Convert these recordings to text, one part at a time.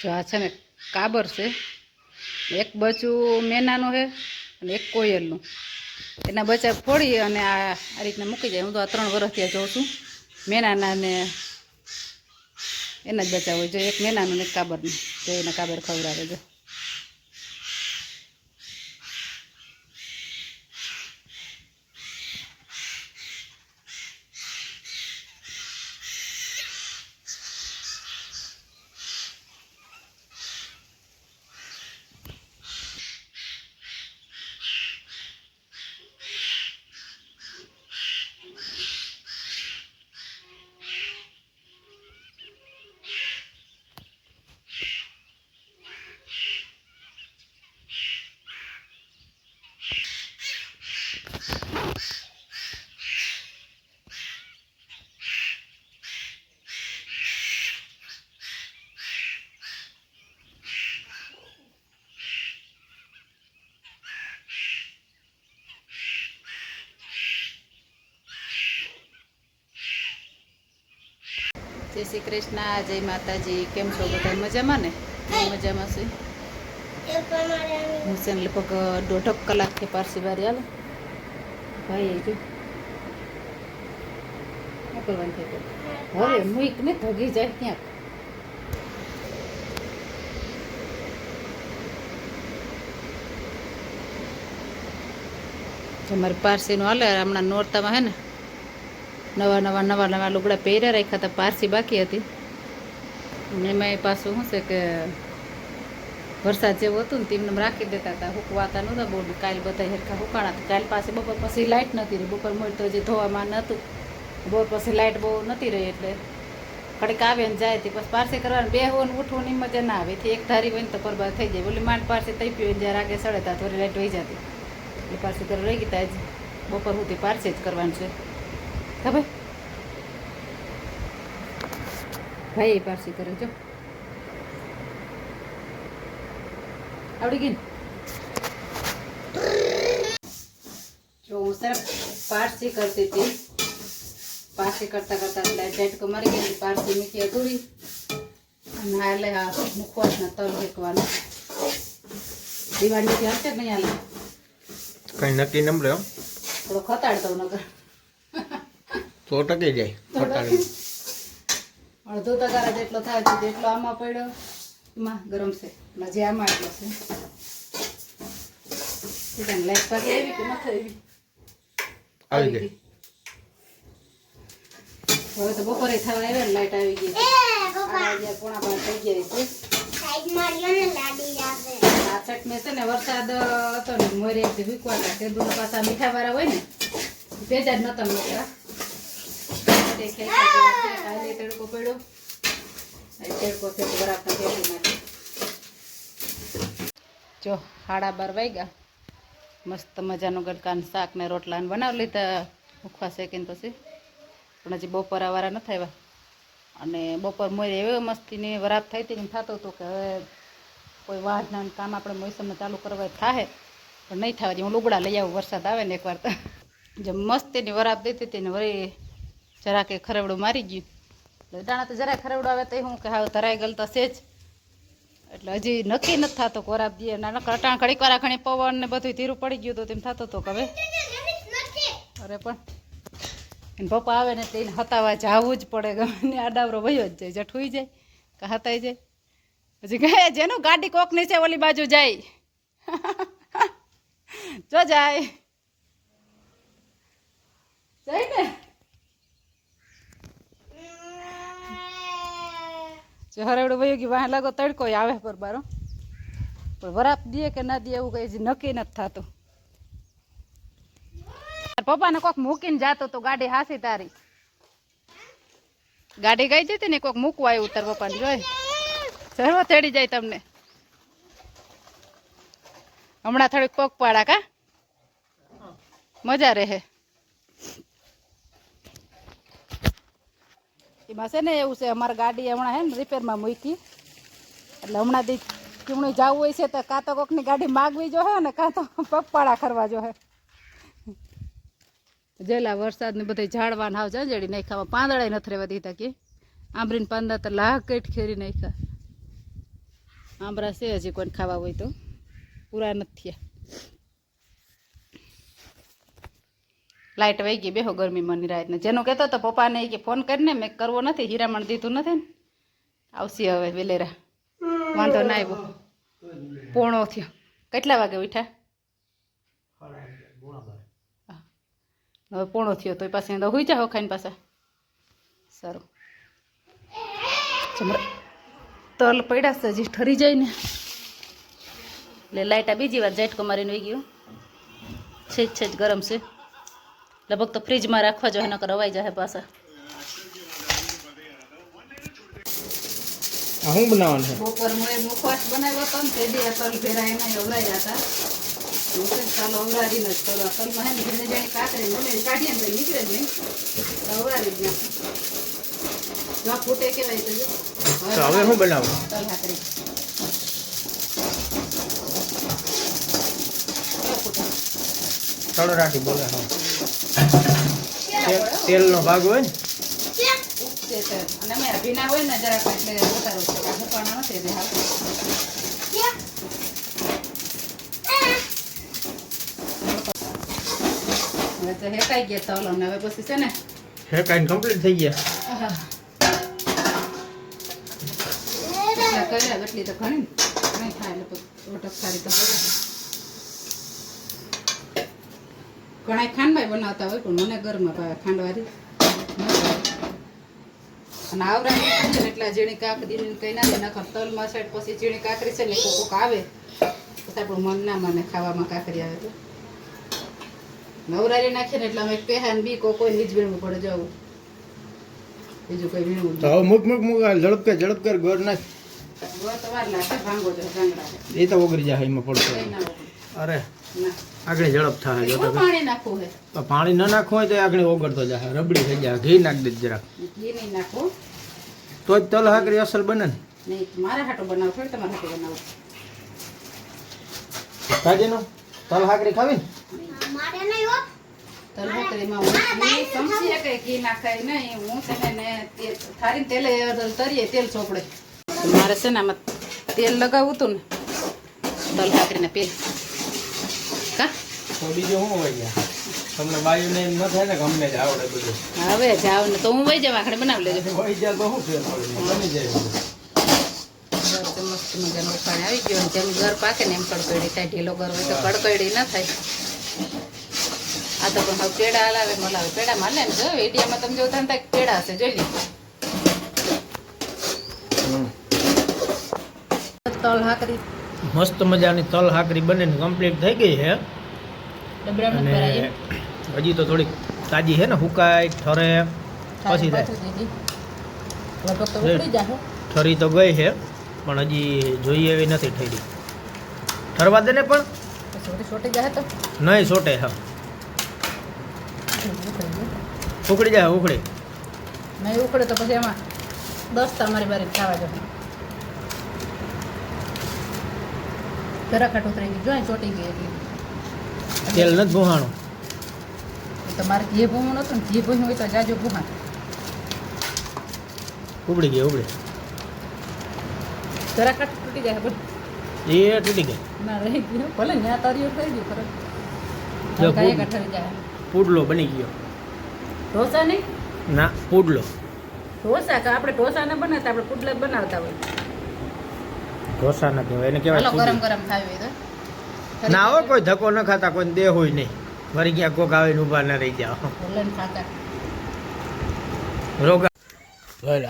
જો આ છે ને કાબર છે, એક બચ્ચું મેનાનું છે અને એક કોયલનું. એના બચ્ચા ફોડી અને આ આ રીતના મૂકી જાય. હું તો આ ત્રણ વર્ષથી આ જોઉં છું. મેનાના ને એના જ બચ્ચા હોય. જો એક મેનાનું ને કાબરનું. તો એને કાબર ખવડાવે જો જય શ્રી કૃષ્ણ, જય માતાજી. કેમ છો બધા? મજામાં ને? હું મજામાં છું. હું છે લગભગ દોઢક કલાકથી પારસી બારી હાલો. ભાઈ, જો. કરવાનું તો? હવે મૂક ને ધગી જાય ક્યાંક. તમારે પારસીનું હાલે, હમણાં નોરતામાં હે ને? નવા નવા નવા નવા લુગડા પહેર્યા રાખ્યા હતા, પારસી બાકી હતી. એમાં પાછું શું છે કે, વરસાદ જેવું હતું ને તેમને રાખી દેતા હતા. હુકવાતા નહોતા બહુ કાલ બધા હેરખા હુકાણા હતા. કાલ પાસે બપોર પછી લાઇટ નથી રહી. બપોર મળતો હજી ધોવામાં નહોતું બપોર પછી લાઇટ બહુ નથી રહી એટલે કડક આવે ને જાય તે પછી પારસી કરવાનું. બે હોવું ઉઠવું ની મજા ના આવે. એક ધારી હોય ને તો પરબાદ થઈ જાય. ઓલી માંડ પારસી થઈ પીવે જ્યારે આગે સડે થોડી લાઇટ વહી જતી. એટલે પારસી કરવા રહી ગઈ ત્યાં જ બપોર સુધી પારસી જ કરવાનું છે. ખબર? ભાઈ પારસી કરે જો. આવડી ગઈ જો હું સર પારસી કરતી હતી. પારસી કરતા કરતા એટલે ઝટકો મારી ગઈ પારસી મીઠી અધૂરી. અને આ એટલે આ મુખવાસના તલ શેકવાનું. દિવાળીથી હશે નહીં હાલે? કઈ નક્કી નંબર થોડો ખતાડતો નગર તો ટકી જાય ફટાડી અડધો તગારા જેટલો થાય છે જેટલો આમાં પડ્યો. એમાં ગરમ છે. હજી આમાં એટલો છે. લાઈટ પાકી આવી કે નથી આવી? આવી ગઈ. હવે તો બપોરે થવા આવ્યા ને લાઈટ આવી ગઈ. પોણા બાર થઈ ગયા છે. આ ચટણી છે ને વરસાદ હતો ને મોરે એક વીકવાતા તેદુના પાછા મીઠા વાળા હોય ને ભેજા જ નતા મળતા. માટે જો સાડા બાર વાગ્યા. મસ્ત મજાનું ગટકાન શાક ને રોટલા ને બનાવી લીધા. મુખવા શેકીને પછી પણ હજી બપોર વાળા નથી આવ્યા. અને બપોર મોરે એવી મસ્તીની વરાપ થઈ હતી થતું હતું કે હવે કોઈ વાહના કામ આપણે મોસમમાં ચાલુ કરવા થાય પણ નહીં દે હું લુગડા લઈ આવું, વરસાદ આવે ને એકવાર તો. જે મસ્તીની વરાપ દેતી હતી ને વળી જરાક એ ખરેવડું મારી ગયું. એટલે દાણા તો જરાય ખરેવડું આવે તો હું કે હા ધરાઈ ગયેલ તો છે જ. એટલે હજી નક્કી નથી થતો કોરાબ દે અટાણ ઘડીક વાર ઘણી પવન ને બધું ધીરું પડી ગયું તો તેમ થતો હતો કે હવે. અરે પણ, એને પપ્પા આવે ને એટલે એને હતાવા જવું જ પડે. ગમે આ આડાવરો વયો જ જાય, જઠુઈ જાય, કે હતાઈ જાય. પછી કહે, જેનું ગાડી કોકની છે ઓલી બાજુ જાય. જો જાય. જાય ને જો હરેવડું વયો ગયું, વાહ લાગો તડકો આવે પર બારો પણ વરાપ દે કે ના દે એવું કઈ નક્કી નથી થતું. પપ્પાને કોક મૂકીને જાતો તો ગાડી હાસી તારી. ગાડી ગઈ જતી ને કોક મૂકવા આવ્યું તાર પપ્પાને જોઈ સર્વ તેડી જાય તમને. હમણાં થોડીક પગ પાડા કા? મજા રહે. એમાં છે ને એવું છે, અમારી ગાડી હમણાં હે ને રિપેરમાં મૂકી. એટલે હમણાં દી કેમણે જવું હોય છે તો કાં તો કોકની ગાડી માગવી જો હે ને કાં તો પગપાળા કરવા જો હે. જેલા વરસાદ ને બધે ઝાડવા હાવ જંજડી નાખ્યા પાંદડા નથી રહેવા દીધા કે. આંબરીને પાંદડા તો લાહ કઈટ ખેરી નાખ્યા. આંબરા છે હજી કોઈને ખાવા હોય તો. પૂરા નથી થયા. લાઇટ વહી ગઈ બેહો ગરમી મની રાતને. જેનું કહેતો તો પપ્પાને કે ફોન કરીને મેં કરવો નથી, હીરામણ દીધું નથી ને. આવશે હવે વેલેરા. વાંધો ના આવ્યો. પોણો થયો. કેટલા વાગે ઉઠ્યા. હવે પોણો થયો તો પાસે તો હોઈ જાઓ ખાઈને પાછા. સારું. તલ પડ્યા હજી ઠરી જાય ને. એટલે લાઇટા બીજી વાર ઝાટકો મારીને વહી ગયો છેજ છેજ ગરમ છે. લગભગ તો ફ્રીજમાં રાખવા જોઈએ નકર અવાઈ જાય પાછા. આ શું બનાવવાનું છે? બપોર મોએ મુખવાસ બનાવ્યો હતો ને તે દી આ તલ ભેરા એમાં અવરાયા હતા. હું તો ચાલો અવરાવીને જ કરો. આ તલમાં હે ને જેને જાણે કાતરી મને કાઢીએ ને તો નીકળે જ નહીં. તો અવરાવી જ નાખું. જો આ ફૂટે કેવાય તો જો. તો હવે શું બનાવવું? તલ હાકરી કેવા ફૂટે? તળરાટી બોલે હા. તેલ- તેલનો ભાગ હોય ને? હેકાઈ ગયા તલ અને હવે પછી છે ને? હેકાઈને કમ્પ્લીટ થઈ ગયા. કર્યા એટલી તો ઘણી. ને. થાય એટલે ઓટક સારી તો કરે ઘણા ખાંડમાં બનાવતા હોય પણ મને ઘરમાં ભાવે ભાવે. અને આવરા એટલા ઝીણી કાકડી કઈ ના નખર તલમાં સાઈડ પછી ઝીણી કાકરી છે ને કોક કોક આવે તો આપણું મન ના મને ખાવામાં કાકરી આવે તો. નવરારી નાખીએ ને એટલે અમે પહેલા બી કોઈ કોઈ નીચ વીણવું પડે જવું બીજું કોઈ વીણવું હવે મૂક મૂક મૂક આ ઝડપ કર ઝડપ કર ગોર નાખ. ગોળ તો વાર લાગે ભાંગો ભાંગડા. એ તો ઓગળી જાય એમાં પડતો. અરે. આગળ ઝડપ થાય જો પાણી નાખવું હે પાણી ન નાખવું હોય તો આગળ ઓગળતો જાય. રબડી થઈ જાય. ઘી નાખ દે જરા ઘી નહીં નાખો. તો જ તલ હાકરી અસલ બને નહીં મારા હાટો બનાવો થોડી તમારા હાટો બનાવો. કાજીનો તલ હાકરી ખાવી ને? તલ ભાખરીમાં હું ઘી સમજી શકે ઘી નાખાય નહીં. હું છે ને ને તેલ થારી તરીએ તેલ ચોપડે. મારે છે ને આમાં તેલ લગાવવું હતું ને તલ ભાખરીને પેલ. કા? તો બીજું શું હોય ગયા તમને બાયુને એમ ન થાય ને ગમે જ આવડે બધું. હવે જાવ ને તો હું વહી જાવ આખડે બનાવી લેજો. વહી જાવ તો શું ફેર પડે બની જાય મસ્ત મજાનો આવી ગયો જેમ ઘર પાકે ને એમ કડકડી થાય. ઢીલો ઘર હોય તો કડકડી ના થાય. આ તો પણ હવે પેડા હલાવે મલાવે. પેડા માલે ને જો. ઇન્ડિયામાં તમે જોતા ને પેડા હશે. જોઈ લે. તલ હાકરી મસ્ત મજાની તલ હાકરી બનીને કમ્પ્લીટ થઈ ગઈ છે. અને હજી તો થોડીક તાજી છે ને હુકાય ઠરે પછી થાય. ઠરી તો ગઈ છે પણ હજી જોઈએ એવી નથી ઠરી. ઠરવા દે ને પણ. નહીં સોટે હા. ઉકળી જાય ઉકળી નહીં ઉકળે તો પછી એમાં દસ તમારી બારી ખાવા જશે જરા ઉતરાઈ ઉતરી ગઈ જોઈ ચોટી ગઈ એટલી તેલ નથી ભૂહાણું. તમારે જે ભૂમું નતું ને જે ભૂમું હોય તો જાજો ભૂમા ઉબડી ગઈ ઉબડી ધરાકાટ તૂટી જાય બધું એ તૂટી ગઈ. ના રહી ગયું. ભલે ત્યાં તરિયું થઈ ગયું જો કાંઈ કાંઠા જાય. પુડલો બની ગયો. ઢોસા નહીં? ના પુડલો. ઢોસા? કે આપણે ઢોસા ન બનાવતા આપણે પુડલા બનાવતા હોય. ઢોસા નથી કહેવાય એને કહેવાય ગરમ ગરમ ખાવી હોય ના હોય કોઈ ધક્કો ન ખાતા કોઈ દેહ હોય નહીં. વળી ગયા કોક આવીને ઊભા ના રહી જાઓ રોગા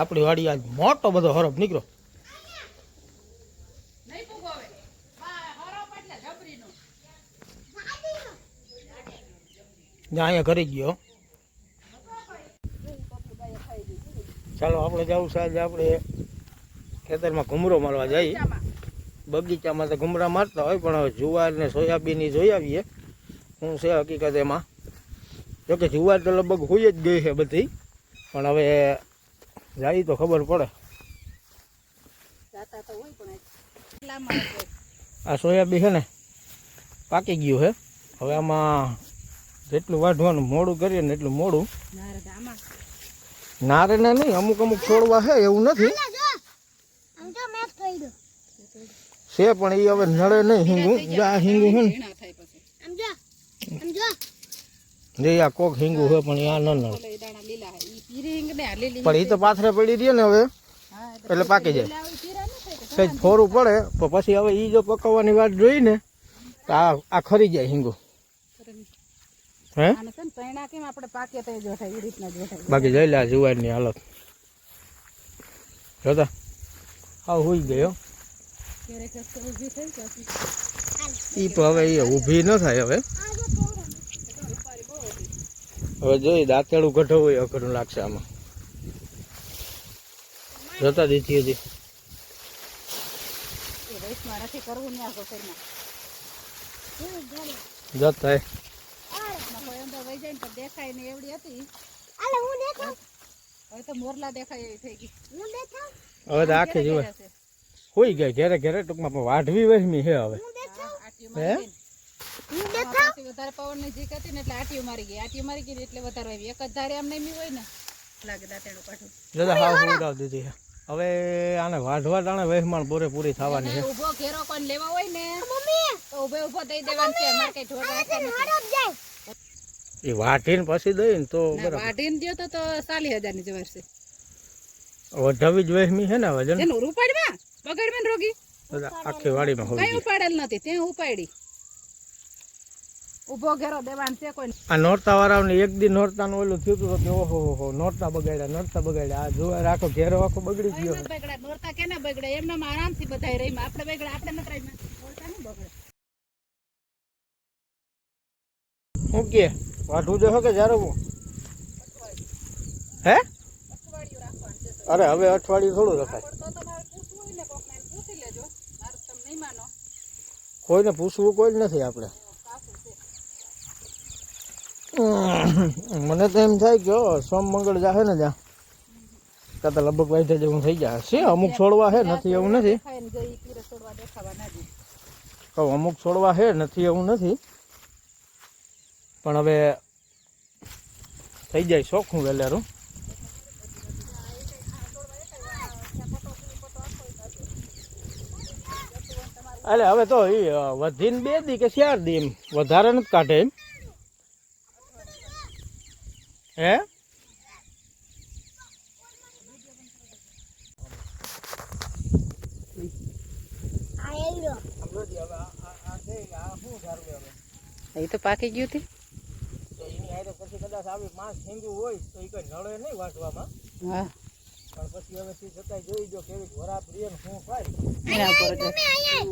આપણી વાડી આજ મોટો બધો હરફ નીકળ્યો. જ્યાં અહીંયા કરી ગયો. ચાલો આપણે જવું સાહેબ આજે આપણે ખેતરમાં ઘૂમરો મારવા જઈએ. બગીચામાં તો ઘૂમરા મારતા હોય પણ હવે જુવાર ને સોયાબીન જોઈ આવીએ. શું છે હકીકત એમાં? જોકે જુવાર તો લગભગ હોઈ જ ગઈ છે બધી. પણ હવે જાય તો ખબર પડે. જાતા તો હોય પણ એટલામાં જ આ સોયાબીન છે ને પાકી ગયું છે. હવે આમાં જેટલું વાઢવાનું મોડું કરીએ ને એટલું મોડું. નારે ના નહીં અમુક અમુક છોડવા છે એવું નથી. છે પણ એ હવે નડે નહીં હિંગું. જો આ હિંગું છે ને. ઝીણા થાય પછી. જે આ કોક હિંગું છે પણ આ ન નડે. હે. ને પણ એ તો પાથરે પડી રહી ને હવે. એટલે પાકી જાય. હોય ન સહેજ થોડું પડે તો પછી હવે એ જો પકવવાની વાત જોઈ ને તો આ આ ખરી જાય હિંગું. હે? આને છે ને તૈણા કેમ આપણે પાકે તો જો થાય એ રીતના જો થાય. બાકી જઈ લે જુવાર જુવારની હાલત. જોતા? હા હુઈ ગયો. એ તો હવે એ ઊભી ન થાય હવે. હવે જોઈ દાંતેડું ગઢો હોય અઘરું લાગશે આમાં. જોતા દીધી જતા જાય દેખાય ને એવડી હતી હવે તો મોરલા દેખાય એવી થઈ ગઈ હવે તો આખી હશે. હોઈ ગઈ. ઘેરે ઘેરે ટૂંકમાં પણ વાઢવી વહેમી હે હવે. હે ને. વધારે પવનની જીક હતી ને એટલે આટીઓ મારી ગઈ. આટીઓ મારી ગઈ એટલે વધારે આવી એક જ ધારે આમ નહીં હોય ને. લાગે દાંતેડું કાઢું. જોતા હાવ ઉડાવ દીધી. હવે આને વાઢવા ટાણે વહેમાણ પૂરેપૂરી થવાની છે. અને ઘેરો કોઈ લેવા હોય ને તો ઊભો ઊભો દઈ દેવાનું છે અમારે કઈ ઢોર રાખતા એ વાઢીને પછી દઈ ને તો ના, બરાબર. વાઢીને દ્યો તો તો ચાલી હજારની જવાર છે. વઢાવી જ વહેમી છે ને એનું બગાડમાં ને રોગી આખી વાડીમાં હોય કઈ ઉપાડેલ નથી તે ઉપાડી. ઊભો ઘેરો દેવાન છે કોઈ. આ નોરતા વાળાને એક દી નોરતાનું ઓલું થયું હતું કે ઓહો હો હો નોરતા બગાડ્યા નોરતા બગાડ્યા. આ જોવા આખો ઘેરો આખો બગડી ગયો. બગડા નોરતા કેને બગડે? એમને આરામથી બધાય રહી આપણે બગડે આપણે નથી રહી નોરતા ન બગડે. શું કે? વાઢવું જો કે જ્યારે હું? હે? અરે હવે અઠવાડિયું થોડું રખાય તો તમારે પૂછવું હોય ને કોકને એને પૂછી લેજો મારું તમે નહીં માનો કોઈને પૂછવું કોઈ નથી આપણે. મને તો એમ થાય કે સોમ મંગળ જાહે ને જ્યાં કાં તો લગભગ વાઈઠે જેવું થઈ જાય. છે, અમુક છોડવા હે, નથી એવું નથી. કહું, અમુક છોડવા હે, નથી એવું નથી. પણ હવે થઈ જાય ચોખ્ખું વેલેરું. એટલે હવે તો એ વધીને બે દી કે ચાર દી એમ. વધારે નથી કાઢે એમ. હે? એ તો પાકી ગયું હતી તો એની હારે પછી કદાચ આવી માસ હિંગું હોય તો એ કઈ નળે નહીં વાંચવામાં હા. પણ પછી હવે તે છતાંય જોઈ જો કેવી વરાપ રે ને શું થાય. ઉપર જ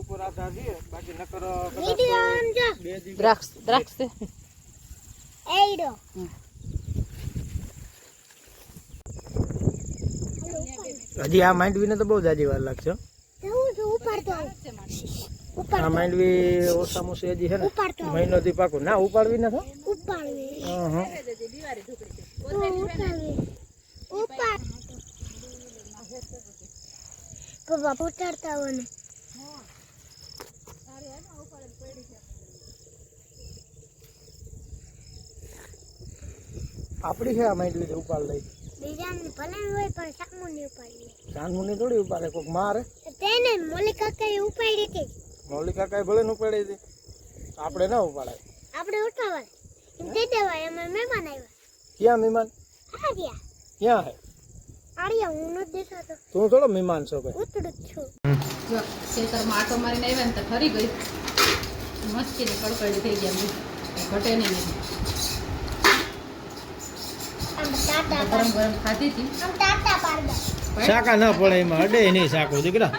ઉપર આધાર છે બાકી નકર કદાચ બે દી દ્રાક્ષ દ્રાક્ષ છે. હજી આ માંડવીને તો બહુ જાજી વાર લાગશે. આ માંડવી ઓછામાં ઓછી હજી છે ને મહિનો થી પાકું. ના ઉપાડવી નથી હં. હં. પપ્પા ઉતારતા હોય ને આપડી છે આ માંડવી ઉપાડ લઈ. બીજાને ભલે હોય પણ સામુ નહીં ઉપાડી ચાંદમુની થોડી ઉપાડે કોઈક મારે. તેને મોલી કાકાએ ઉપાડી હતી. મૌલિક કાકાએ ભલે ને ઉપાડી હતી. આપણે ના ઉપાડાય આપણે ઉઠાવાય. એમ દઈ દેવાય એમાં મહેમાન આવ્યા. ક્યાં મહેમાન? આ રહ્યા ક્યાં હે? આડિયા હું નથી દેખાતો તું થોડો મહેમાન છો ભાઈ. ઉતરું છું. જો ખેતરમાં માટો મારીને આવ્યા ને તો ફરી ગઈ. મસ્તીની કડકડી થઈ ગયા ઘટે નહીં આમ ટાટા ગરમ ગરમ ખાધી હતી. આમ ટાટા પાડવા શાકા ના પડે એમાં અડે નહીં શાકો દીકરા.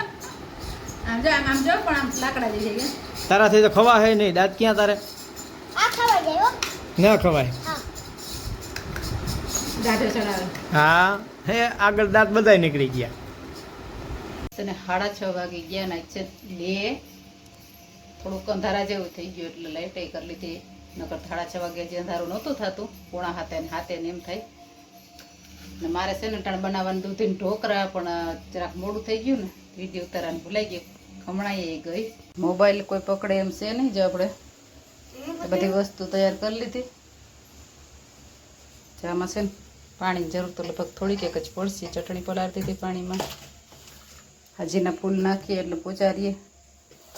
આમ જો આમ જો પણ આમ લાકડા જઈ ગયા તારાથી તો ખવા હે નહીં દાંત ક્યાં તારે? આ ખાવા જાય હો. ના ખવાય. હા હા આગળ દાંત બધા નીકળી ગયા. તને સાડા છ વાગે ગયા ને છે બે. થોડુંક અંધારા જેવું થઈ ગયું એટલે લાઈટ કરી લીધી. નકર સાડા છ વાગે જે અંધારું નહોતું થતું. પોણા હાથે ને હાથે ને એમ થાય. ને મારે છે ને ટાણ બનાવવાનું દૂધીને ઢોકરા પણ જરાક મોડું થઈ ગયું ને વિધિ ઉતારવાનું ભૂલાઈ ગયું. એ ગઈ. મોબાઈલ કોઈ પકડે એમ છે નહીં જો આપણે. બધી વસ્તુ તૈયાર કરી લીધી. ચામાં છે ને પાણીની જરૂર તો લગભગ થોડીક એક જ પડશે. ચટણી પલાળી દીધી પાણીમાં. હાજીના ફૂલ નાખીએ એટલે પોચારીએ.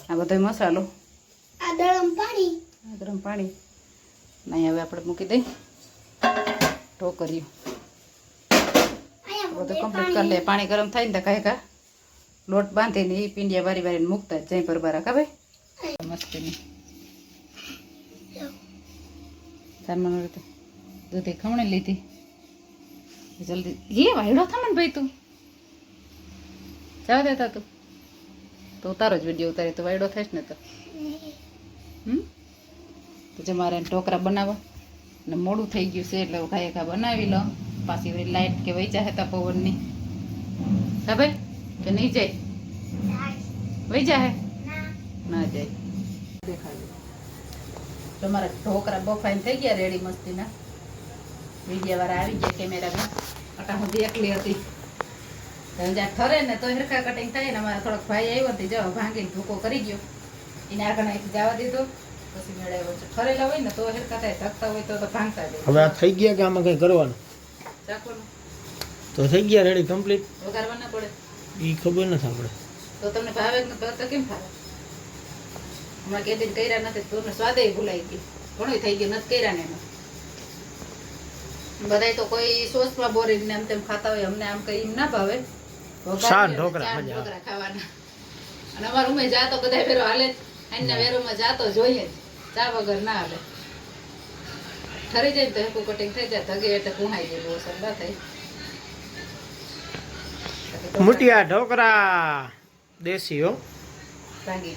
આ બધો મસાલો. આ ગરમ પાણી. આ ગરમ પાણી. નહીં હવે આપણે મૂકી દઈ. ઢોકર્યું. બધું કમ્પ્લીટ કરી લે. પાણી ગરમ થાય ને તો કાંઈ કા લોટ બાંધીને એ પીંડિયા વારી વારીને મૂકતા જઈ પર બારા કા ભાઈ? મસ્તીની. સામાન રીતે દૂધી ખમણી લીધી. જલ્દી. લે, વાયડો થા મને ભાઈ તું. જવા દેતા તું તો. ઉતારો જ વીડિયો ઉતારે, તો વાયડો થઈશ ને તો. હમ? તો જે મારે ઢોકરા બનાવવા. ને મોડું થઈ ગયું છે, એટલે ઘાય ઘા બનાવી લો પાછી વળી લાઈટ કે વહી જાય તા પવનની. હા ભાઈ? કે નહીં જાય? વહી જાય ના જાય. દેખાડજો તમારા ઢોકરા બફાઈને થઈ ગયા રેડી મસ્તીના. વીડિયો વાળા આવી ગયા કેમેરામાં અટા હું એકલી હતી. જ્યાં ઠરે ને તો હિરકા કટિંગ થાય ને અમારે થોડોક ભાઈ આવ્યો હતી જો ભાંગીને ભૂકો કરી ગયો. એને આગળ અહીંથી જવા દીધો. પછી મેળવ્યો છે. ઠરેલા હોય ને તો હિરકા થાય થકતા હોય તો ભાંગતા જાય. હવે આ થઈ ગયા કે આમાં કંઈ કરવાનું? તો થઈ ગયા રેડી કમ્પ્લીટ વઘારવા ના પડે. એ ખબર નથી આપણે. તો તમને ભાવે તો કેમ ભાવે? હમણાં કે કર્યા નથી તમને સ્વાદે ભૂલાઈ ગયું ઘણું થઈ ગયું નથી કર્યા ને એમાં. બધાય તો કોઈ સોસમાં બોરીને આમ તેમ ખાતા હોય અમને આમ કઈ ના ભાવે. શાન ઢોકળા, આવે. ખાવાના. અને અમારા રૂમે જાતો બધાય વેરો હાલે એના વેરોમાં જાતો જોઈએ ચા વગર ના હાલે. ઠરી જાય તો હેકુ કટિંગ થઈ જાય ધગે એટલે કુહાઈ જાય બહુ સરદા થઈ મુટિયા ઢોકરા દેશીઓ ભાગી